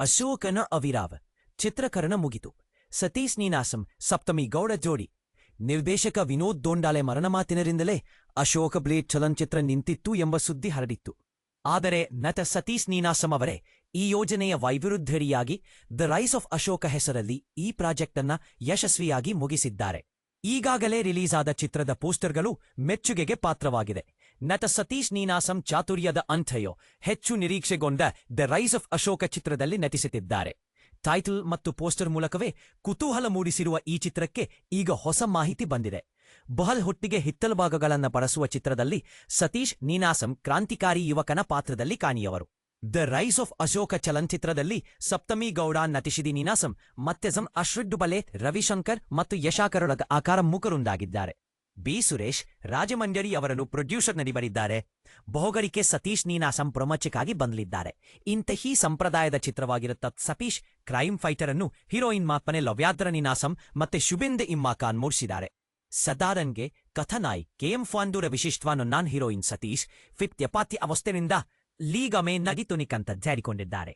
ಅಶೋಕನ ಅವಿರಾವ. ಚಿತ್ರಕರಣ ಮುಗಿತು. ಸತೀಶ್ ನೀನಾಸಂ, ಸಪ್ತಮಿ ಗೌಡ ಜೋಡಿ. ನಿರ್ದೇಶಕ ವಿನೋದ್ ದೋಂಡಾಲೆ ಮರಣ ಮಾತಿನರಿಂದಲೇ ಅಶೋಕ ಬ್ಲೇಡ್ ಚಲನಚಿತ್ರ ನಿಂತಿತ್ತು ಎಂಬ ಸುದ್ದಿ ಹರಡಿತ್ತು. ಆದರೆ ನಟ ಸತೀಶ್ ನೀನಾಸಂ ಅವರೇ ಈ ಯೋಜನೆಯ ವೈವಿರುದ್ಧರಿಯಾಗಿ ದ ರೈಸ್ ಆಫ್ ಅಶೋಕ ಹೆಸರಲ್ಲಿ ಈ ಪ್ರಾಜೆಕ್ಟ್ ಅನ್ನ ಯಶಸ್ವಿಯಾಗಿ ಮುಗಿಸಿದ್ದಾರೆ. ಈಗಾಗಲೇ ರಿಲೀಸ್ ಆದ ಚಿತ್ರದ ಪೋಸ್ಟರ್ಗಳು ಮೆಚ್ಚುಗೆಗೆ ಪಾತ್ರವಾಗಿದೆ. ನಟ ಸತೀಶ್ ನೀನಾಸಂ ಚಾತುರ್ಯದ ಅಂಥಯೋ. ಹೆಚ್ಚು ನಿರೀಕ್ಷೆಗೊಂಡ ದ ರೈಸ್ ಆಫ್ ಅಶೋಕ ಚಿತ್ರದಲ್ಲಿ ನಟಿಸುತ್ತಿದ್ದಾರೆ. ಟೈಟಲ್ ಮತ್ತು ಪೋಸ್ಟರ್ ಮೂಲಕವೇ ಕುತೂಹಲ ಮೂಡಿಸಿರುವ ಈ ಚಿತ್ರಕ್ಕೆ ಈಗ ಹೊಸ ಮಾಹಿತಿ ಬಂದಿದೆ. ಬಹಲ್ ಹೊಟ್ಟಿಗೆ ಹಿತ್ತಲ ಭಾಗಗಳನ್ನು ಬಳಸುವ ಚಿತ್ರದಲ್ಲಿ ಸತೀಶ್ ನೀನಾಸಂ ಕ್ರಾಂತಿಕಾರಿ ಯುವಕನ ಪಾತ್ರದಲ್ಲಿ ಕಾಣಿಯವರು. ದ ರೈಸ್ ಆಫ್ ಅಶೋಕ ಚಲನಚಿತ್ರದಲ್ಲಿ ಸಪ್ತಮಿ ಗೌಡ ನಟಿಸಿದಿ ನೀನಾಸಂ ಮತ್ತೆಸಂ ಅಶ್ರಿಡ್ ಬಲೆ ರವಿಶಂಕರ್ ಮತ್ತು ಯಶಾಕರೊಳಗ ಆಕಾರ ಮುಖರುಂದಾಗಿದ್ದಾರೆ ಬಿ. ಸುರೇಶ್, ರಾಜಮಂಜರಿ ಅವರನ್ನು ಪ್ರೊಡ್ಯೂಸರ್ ನಡಿಬರಿದ್ದಾರೆ ಬಹುಗರಿಕೆ ಸತೀಶ್ ನೀನಾಸಂ ಪ್ರಮುಖಕ್ಕಾಗಿ ಬಂದಲಿದ್ದಾರೆ. ಇಂತಹೀ ಸಂಪ್ರದಾಯದ ಚಿತ್ರವಾಗಿರುತ್ತ ಸತೀಶ್, ಕ್ರೈಮ್ ಫೈಟರ್ ಅನ್ನು ಹೀರೋಯಿನ್ ಮಾತ್ಮನೆ ಲವ್ಯಾದ್ರ ನೀನಾಸಂ ಮತ್ತೆ ಶುಭೆಂದ್ ಇಮ್ಮಾ ಖಾನ್ ಮೂಡಿಸಿದ್ದಾರೆ. ಸದಾರನ್ಗೆ ಕಥನಾಯ್, ಕೆಎಂ ಫಾಂದೂರ ವಿಶಿಷ್ಟವಾನು ನಾನ್ ಹೀರೋಯಿನ್ ಸತೀಶ್, ಫಿಫ್ತ್ ಯಪಾತಿ ಅವಸ್ಥೆನಿಂದ ಲೀಗಮೆ ನಗಿತುನಿಕಂತ ಜಾರಿಕೊಂಡಿದ್ದಾರೆ.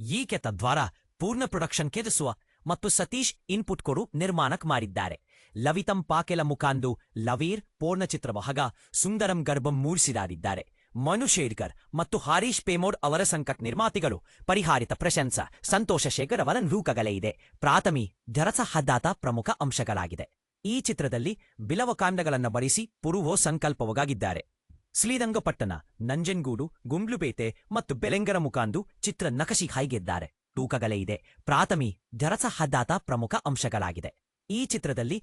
ಈಕೆ ತದ್ವಾರ ಪೂರ್ಣ ಪ್ರೊಡಕ್ಷನ್ ಕೆದಿಸುವ ಮತ್ತು ಸತೀಶ್ ಇನ್ಪುಟ್ ಕೊಡು ನಿರ್ಮಾಣಕ್ ಮಾಡಿದ್ದಾರೆ. ಲವಿತಂ ಪಾಕೆಲ ಮುಖಾಂದು ಲವೀರ್ ಪೂರ್ಣ ಚಿತ್ರವಹಗ ಸುಂದರಂ ಗರ್ಭಂ ಮೂಡಿಸಿದಾರಿದ್ದಾರೆ ಮನು ಶೇಡ್ಕರ್ ಮತ್ತು ಹಾರೀಶ್ ಪೇಮೋಡ್ ಅವರ ಸಂಕಟ್ ನಿರ್ಮಾತಿಗಳು. ಪರಿಹಾರಿತ ಪ್ರಶಂಸ, ಸಂತೋಷ ಶೇಖರ್ ಅವರ ನೂಕಗಳೇ ಇದೆ. ಪ್ರಾಥಮಿ, ಧರಸ ಹದ್ದಾತ ಪ್ರಮುಖ ಅಂಶಗಳಾಗಿದೆ. ಈ ಚಿತ್ರದಲ್ಲಿ ಬಿಲವಕಾಂಡಗಳನ್ನು ಬಳಸಿ ಪುರುವೋ ಸಂಕಲ್ಪವಾಗಿದ್ದಾರೆ ಶ್ರೀರಂಗಪಟ್ಟಣ, ನಂಜನ್ಗೂಡು, ಗುಂಡ್ಲುಪೇಟೆ ಮತ್ತು ಬೆಲೆಂಗರ ಮುಖಾಂದು ಚಿತ್ರ ನಕಶಿ ಹೈಗೆದ್ದಾರೆ. ತೂಕಗಳೇ ಇದೆ. ಪ್ರಾಥಮಿ ಜರಸಹದ್ದಾತ ಪ್ರಮುಖ ಅಂಶಗಳಾಗಿದೆ. ಈ ಚಿತ್ರದಲ್ಲಿ